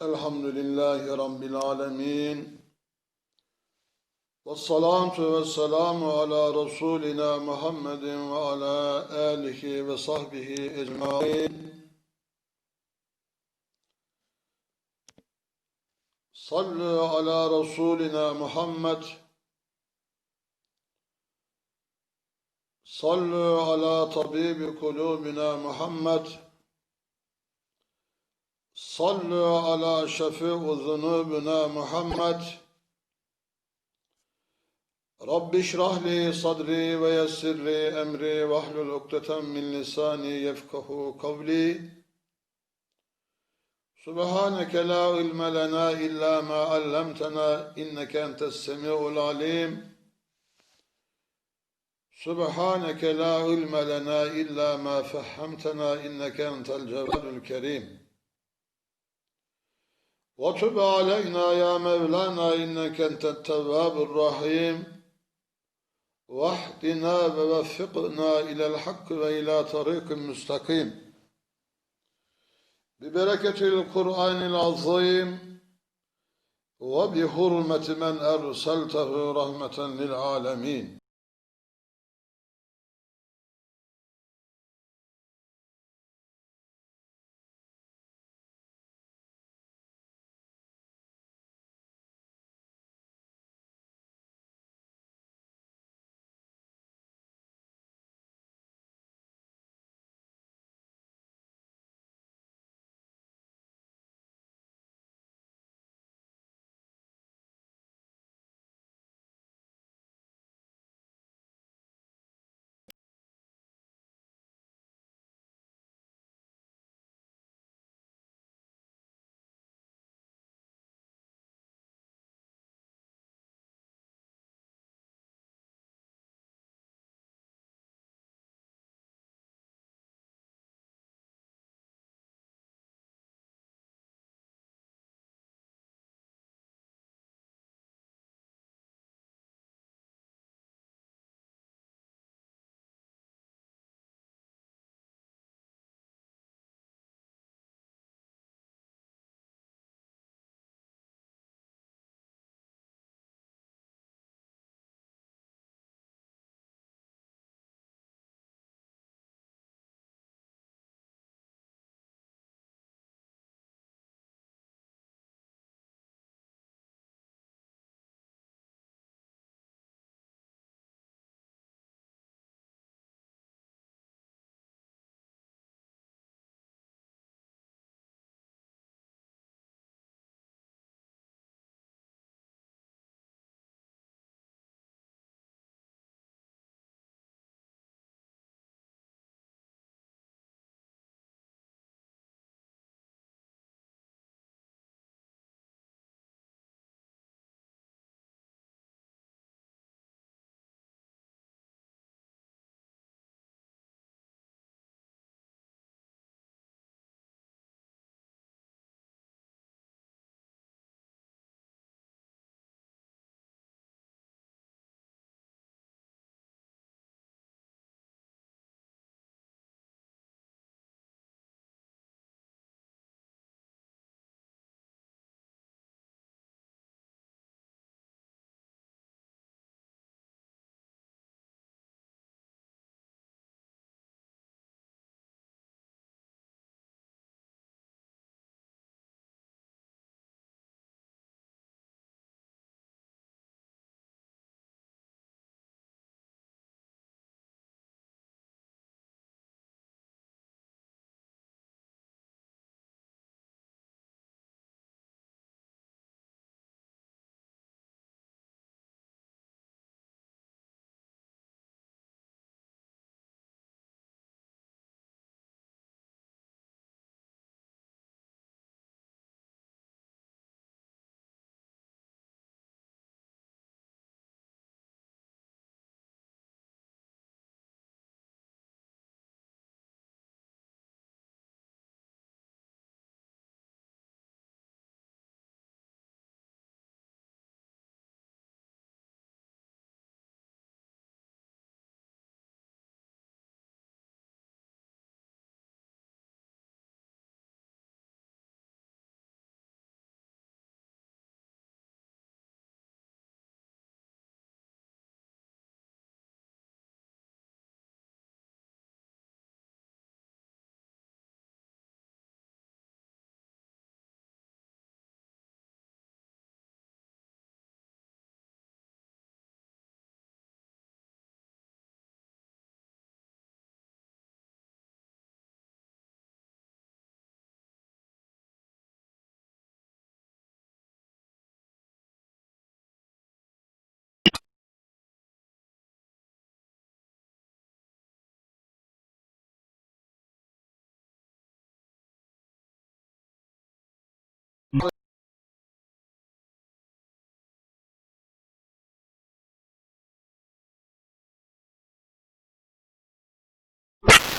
Elhamdülillahi Rabbil alemin. Vessalatu vesselamu ala Resulina Muhammedin ve ala alihi ve sahbihi ecmain. Sallu ala Resulina Muhammed. Sallu ala tabibi kulubina Muhammed. صلوا على شفيع ذنوبنا محمد رب اشرح لي صدري ويسر لي أمري واحلل عقدة من لساني يفقه قولي سبحانك لا علم لنا إلا ما علمتنا إنك أنت السميع العليم سبحانك لا علم لنا إلا ما فهمتنا إنك أنت الجواد الكريم وتب علينا يا مولانا إنك أنت التواب الرحيم واهدنا ووفقنا إلى الحق وإلى طريق مستقيم ببركة القرآن العظيم وبحرمة من أرسلته رحمة للعالمين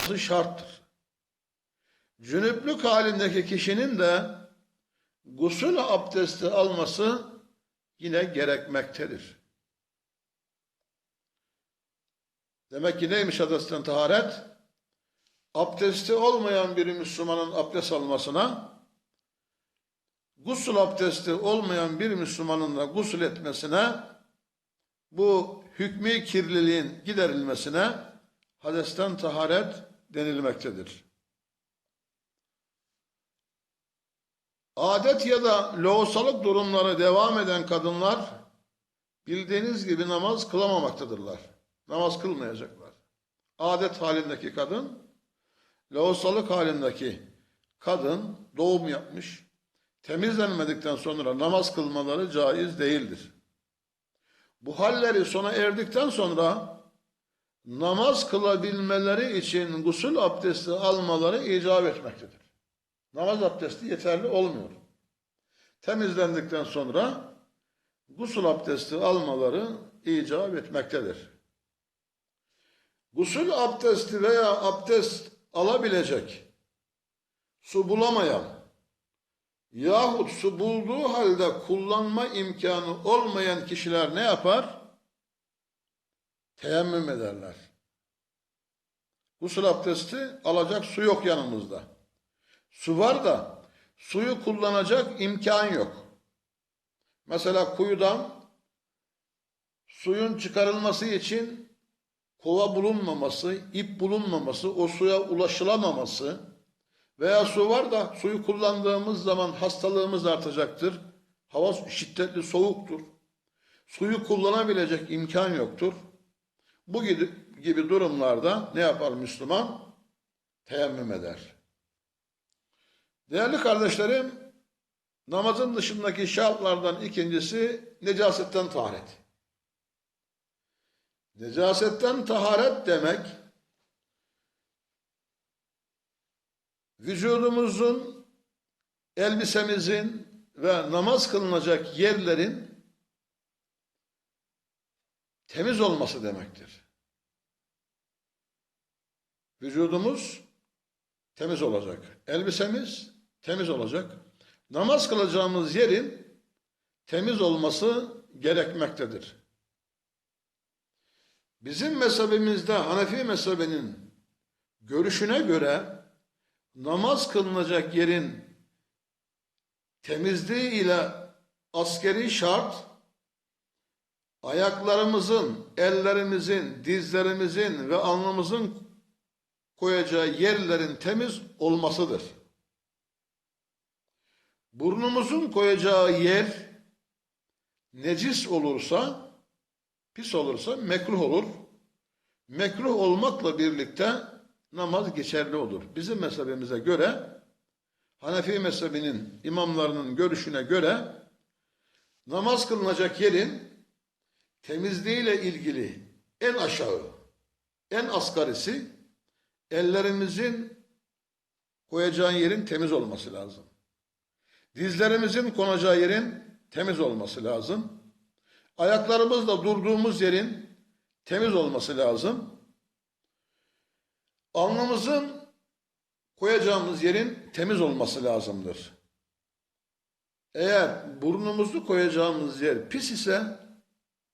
olması şarttır. Cünüplük halindeki kişinin de gusül abdesti alması yine gerekmektedir. Demek ki neymiş abdestten taharet? Abdesti olmayan bir Müslümanın abdest almasına, gusül abdesti olmayan bir Müslümanın da gusül etmesine, bu hükmü kirliliğin giderilmesine hadesten taharet denilmektedir. Adet ya da lohusalık durumları devam eden kadınlar bildiğiniz gibi namaz kılamamaktadırlar. Namaz kılmayacaklar. Adet halindeki kadın, lohusalık halindeki kadın doğum yapmış, temizlenmedikten sonra namaz kılmaları caiz değildir. Bu halleri sona erdikten sonra namaz kılabilmeleri için gusül abdesti almaları icap etmektedir. Namaz abdesti yeterli olmuyor. Temizlendikten sonra gusül abdesti almaları icap etmektedir. Gusül abdesti veya abdest alabilecek su bulamayan yahut su bulduğu halde kullanma imkanı olmayan kişiler ne yapar? Teyemmüm ederler. Gusül abdesti alacak su yok yanımızda. Su var da suyu kullanacak imkan yok. Mesela kuyudan suyun çıkarılması için kova bulunmaması, ip bulunmaması, o suya ulaşılamaması veya su var da suyu kullandığımız zaman hastalığımız artacaktır. Hava şiddetli soğuktur. Suyu kullanabilecek imkan yoktur. Bu gibi, durumlarda ne yapar Müslüman? Teyemmüm eder. Değerli kardeşlerim, namazın dışındaki şartlardan ikincisi necasetten taharet. Necasetten taharet demek, vücudumuzun, elbisemizin ve namaz kılınacak yerlerin temiz olması demektir. Vücudumuz temiz olacak. Elbisemiz temiz olacak. Namaz kılacağımız yerin temiz olması gerekmektedir. Bizim mezhebimizde Hanefi mezhebinin görüşüne göre namaz kılınacak yerin temizliği ile askeri şart ayaklarımızın, ellerimizin, dizlerimizin ve alnımızın koyacağı yerlerin temiz olmasıdır. Burnumuzun koyacağı yer necis olursa, pis olursa mekruh olur. Mekruh olmakla birlikte namaz geçerli olur. Bizim mezhebimize göre, Hanefi mezhebinin imamlarının görüşüne göre namaz kılınacak yerin temizliğiyle ilgili en aşağı, en asgarisi ellerimizin koyacağı yerin temiz olması lazım. Dizlerimizin konacağı yerin temiz olması lazım. Ayaklarımızla durduğumuz yerin temiz olması lazım. Alnımızın koyacağımız yerin temiz olması lazımdır. Eğer burnumuzu koyacağımız yer pis ise,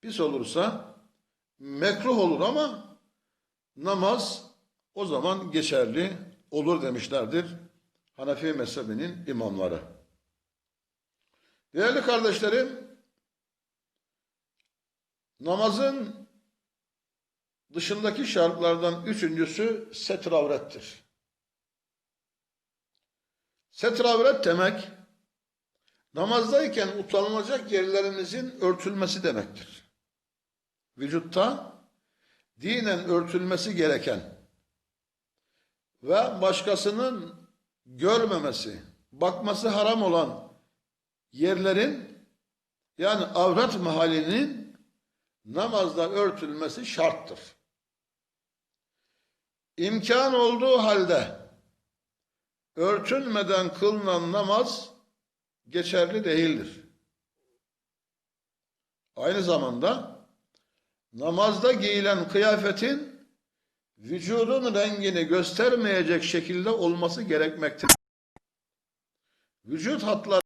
pis olursa mekruh olur ama namaz o zaman geçerli olur demişlerdir Hanefi mezhebinin imamları. Değerli kardeşlerim, namazın dışındaki şartlardan üçüncüsü setr avrettir. Setr avret demek, namazdayken utanılacak yerlerimizin örtülmesi demektir. Vücutta dinen örtülmesi gereken ve başkasının görmemesi, bakması haram olan yerlerin yani avret mahallinin namazda örtülmesi şarttır. İmkan olduğu halde örtünmeden kılınan namaz geçerli değildir. Aynı zamanda namazda giyilen kıyafetin vücudun rengini göstermeyecek şekilde olması gerekmektedir. Vücut hatları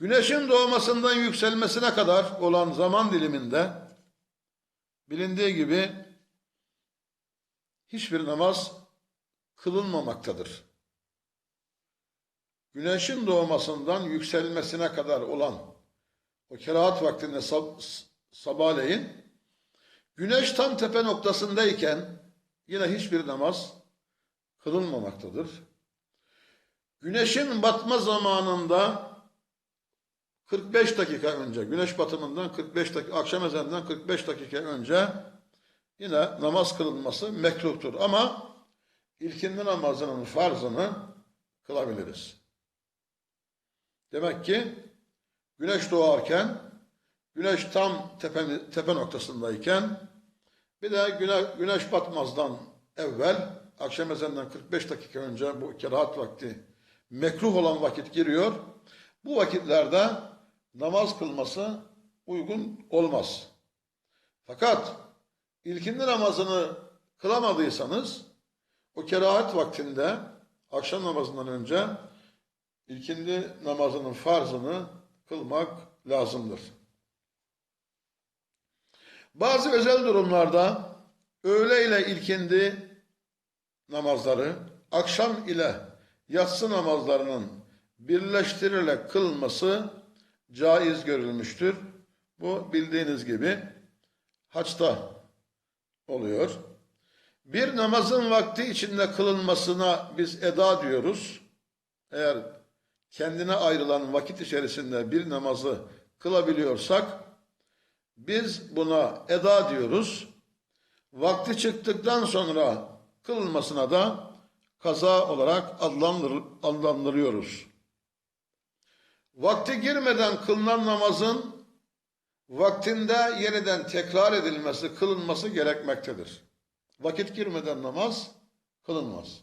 Güneşin doğmasından yükselmesine kadar olan zaman diliminde bilindiği gibi hiçbir namaz kılınmamaktadır. Güneşin doğmasından yükselmesine kadar olan o kerahat vaktinde sab sabahleyin güneş tam tepe noktasındayken yine hiçbir namaz kılınmamaktadır. Güneşin batma zamanında 45 dakika önce, güneş batımından 45 dakika, akşam ezanından 45 dakika önce yine namaz kılınması mekruhtur. Ama ilkindi namazının farzını kılabiliriz. Demek ki güneş doğarken, güneş tam tepe, tepe noktasındayken bir de güne, güneş batmazdan evvel akşam ezanından 45 dakika önce bu kerahat vakti mekruh olan vakit giriyor. Bu vakitlerde namaz kılması uygun olmaz. Fakat ilkindi namazını kılamadıysanız o kerahat vaktinde akşam namazından önce ilkindi namazının farzını kılmak lazımdır. Bazı özel durumlarda öğle ile ilkindi namazları, akşam ile yatsı namazlarının birleştirilerek kılınması caiz görülmüştür. Bu bildiğiniz gibi haçta oluyor. Bir namazın vakti içinde kılınmasına biz eda diyoruz. Eğer kendine ayrılan vakit içerisinde bir namazı kılabiliyorsak biz buna eda diyoruz. Vakti çıktıktan sonra kılınmasına da kaza olarak adlandır, adlandırıyoruz. Vakti girmeden kılınan namazın vaktinde yeniden tekrar edilmesi, kılınması gerekmektedir. Vakit girmeden namaz kılınmaz.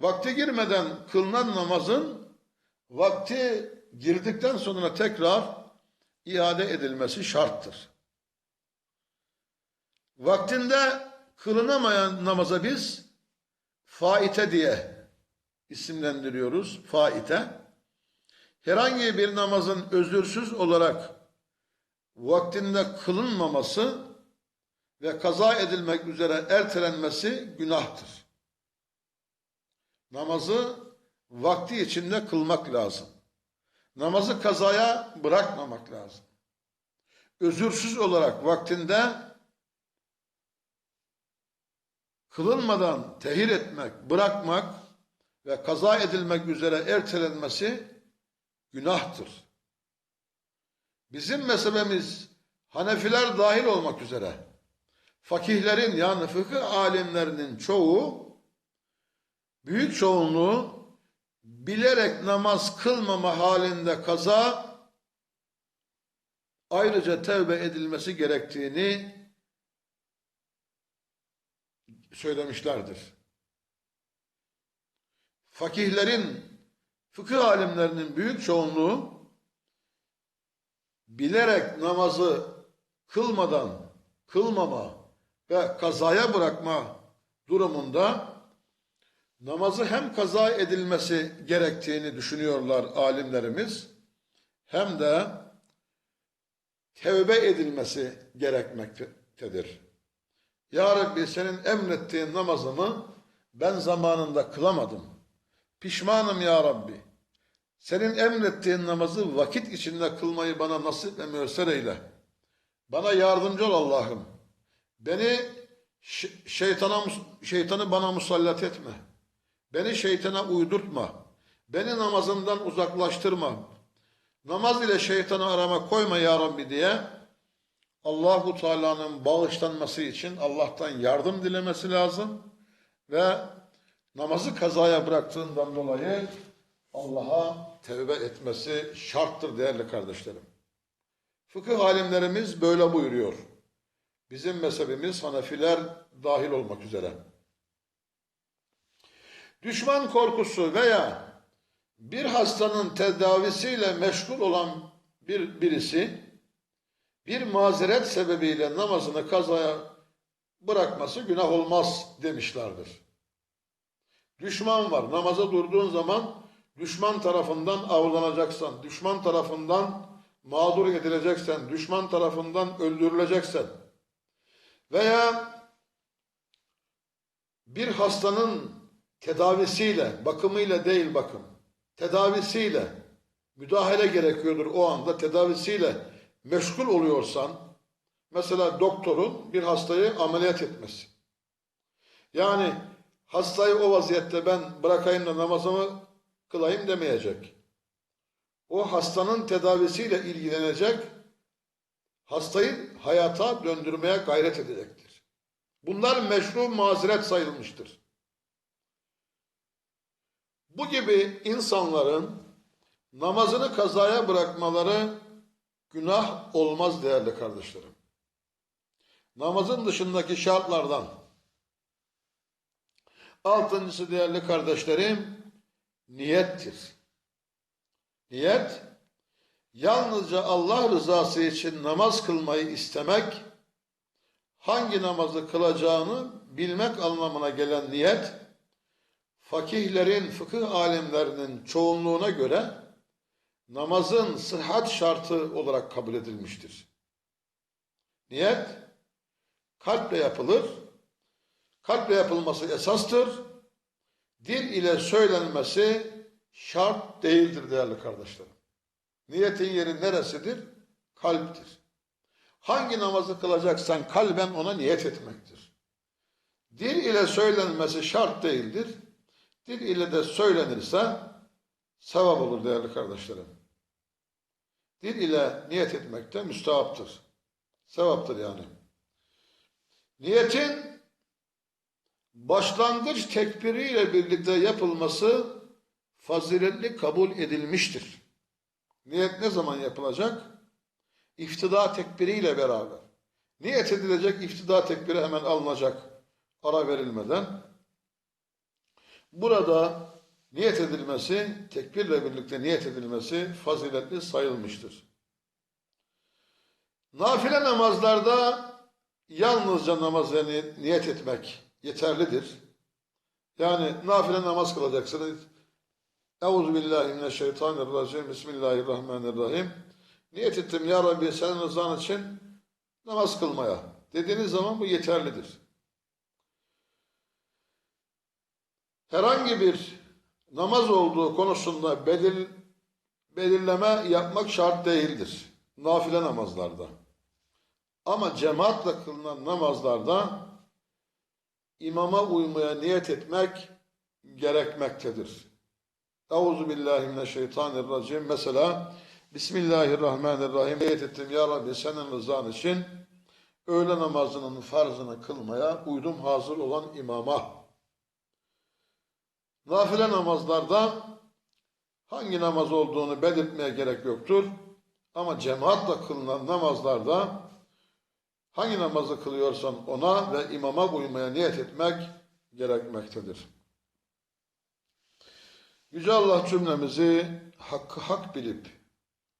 Vakti girmeden kılınan namazın vakti girdikten sonra tekrar iade edilmesi şarttır. Vaktinde kılınamayan namaza biz faite diye isimlendiriyoruz. Faite. Herhangi bir namazın özürsüz olarak vaktinde kılınmaması ve kaza edilmek üzere ertelenmesi günahtır. Namazı vakti içinde kılmak lazım. Namazı kazaya bırakmamak lazım. Özürsüz olarak vaktinde kılınmadan tehir etmek, bırakmak ve kaza edilmek üzere ertelenmesi günahtır. Bizim mezhebimiz Hanefiler dahil olmak üzere fakihlerin yani fıkıh alimlerinin çoğu büyük çoğunluğu bilerek namaz kılmama halinde kaza ayrıca tevbe edilmesi gerektiğini söylemişlerdir. Fakihlerin, fıkıh alimlerinin büyük çoğunluğu bilerek namazı kılmadan kılmama ve kazaya bırakma durumunda namazı hem kaza edilmesi gerektiğini düşünüyorlar alimlerimiz hem de tevbe edilmesi gerekmektedir. Ya Rabbi senin emrettiğin namazımı ben zamanında kılamadım. Pişmanım ya Rabbi. Senin emrettiğin namazı vakit içinde kılmayı bana nasip ve müessir eyle. Bana yardımcı ol Allah'ım. Beni şeytana, şeytanı bana musallat etme. Beni şeytana uydurtma. Beni namazından uzaklaştırma. Namaz ile şeytanı arama koyma ya Rabbi diye Allahu Teala'nın bağışlanması için Allah'tan yardım dilemesi lazım ve namazı kazaya bıraktığından dolayı Allah'a tevbe etmesi şarttır değerli kardeşlerim. Fıkıh alimlerimiz böyle buyuruyor. Bizim mezhebimiz Hanefiler dahil olmak üzere. Düşman korkusu veya bir hastanın tedavisiyle meşgul olan bir birisi bir mazeret sebebiyle namazını kazaya bırakması günah olmaz demişlerdir. Düşman var. Namaza durduğun zaman düşman tarafından avlanacaksan, düşman tarafından mağdur edileceksen, düşman tarafından öldürüleceksen veya bir hastanın tedavisiyle, bakımıyla değil bakım, tedavisiyle müdahale gerekiyordur o anda tedavisiyle meşgul oluyorsan, mesela doktorun bir hastayı ameliyat etmesi. Yani hastayı o vaziyette ben bırakayım da namazımı kılayım demeyecek. o hastanın tedavisiyle ilgilenecek, hastayı hayata döndürmeye gayret edecektir. Bunlar meşru mazeret sayılmıştır. Bu gibi insanların namazını kazaya bırakmaları günah olmaz değerli kardeşlerim. Namazın dışındaki şartlardan altıncısı değerli kardeşlerim niyettir. Niyet yalnızca Allah rızası için namaz kılmayı istemek hangi namazı kılacağını bilmek anlamına gelen niyet fakihlerin, fıkıh alimlerinin çoğunluğuna göre namazın sıhhat şartı olarak kabul edilmiştir. Niyet kalple yapılır. Kalple yapılması esastır. Dil ile söylenmesi şart değildir değerli kardeşlerim. Niyetin yeri neresidir? Kalptir. Hangi namazı kılacaksan kalben ona niyet etmektir. Dil ile söylenmesi şart değildir. Dil ile de söylenirse sevap olur değerli kardeşlerim. Dil ile niyet etmek de müstahaptır. Sevaptır yani. Niyetin başlangıç tekbiriyle birlikte yapılması faziletli kabul edilmiştir. Niyet ne zaman yapılacak? İftida tekbiriyle beraber. Niyet edilecek iftida tekbiri hemen alınacak ara verilmeden. Burada niyet edilmesi, tekbirle birlikte niyet edilmesi faziletli sayılmıştır. Nafile namazlarda yalnızca namaza niyet etmek yeterlidir. Yani nafile namaz kılacaksınız. Euzu billahi mineşşeytanirracim. Bismillahirrahmanirrahim. Niyet ettim ya Rabbi senin rızan için namaz kılmaya. Dediğiniz zaman bu yeterlidir. Herhangi bir namaz olduğu konusunda belir, belirleme yapmak şart değildir. Nafile namazlarda. Ama cemaatle kılınan namazlarda imama uymaya niyet etmek gerekmektedir. Euzu billahi mineşşeytanirracim. Mesela Bismillahirrahmanirrahim. Niyet ettim ya Rabbi senin rızan için öğle namazının farzını kılmaya uydum hazır olan imama. Nafile namazlarda hangi namaz olduğunu belirtmeye gerek yoktur. Ama cemaatle kılınan namazlarda hangi namazı kılıyorsan ona ve imama uymaya niyet etmek gerekmektedir. Yüce Allah cümlemizi hakkı hak bilip,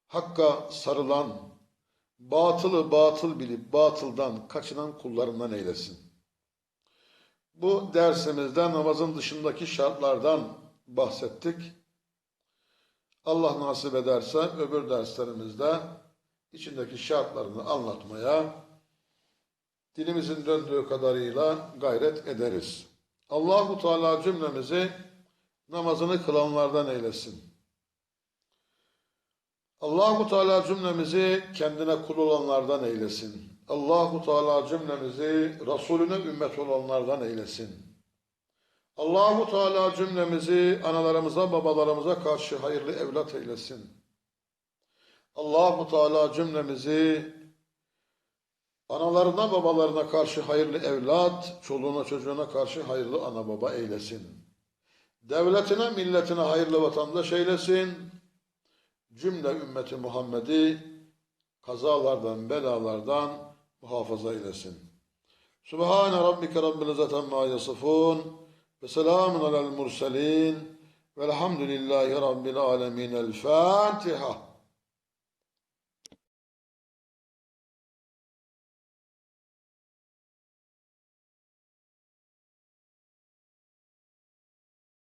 hakka sarılan, batılı batıl bilip batıldan kaçınan kullarından eylesin. Bu dersimizde namazın dışındaki şartlardan bahsettik. Allah nasip ederse öbür derslerimizde içindeki şartlarını anlatmaya dilimizin döndüğü kadarıyla gayret ederiz. Allahu Teala cümlemizi namazını kılanlardan eylesin. Allahu Teala cümlemizi kendine kul olanlardan eylesin. Allahu Teala cümlemizi Resulüne ümmet olanlardan eylesin. Allahu Teala cümlemizi analarımıza, babalarımıza karşı hayırlı evlat eylesin. Allahu Teala cümlemizi analarına, babalarına karşı hayırlı evlat, çoluğuna, çocuğuna karşı hayırlı ana baba eylesin. Devletine, milletine hayırlı vatandaş eylesin. Cümle ümmeti Muhammed'i kazalardan, belalardan muhafaza eylesin. Subhane rabbike rabbil izzati amma yasifun ve selamun alel murselin velhamdülillahi rabbil alemin. El Fatiha.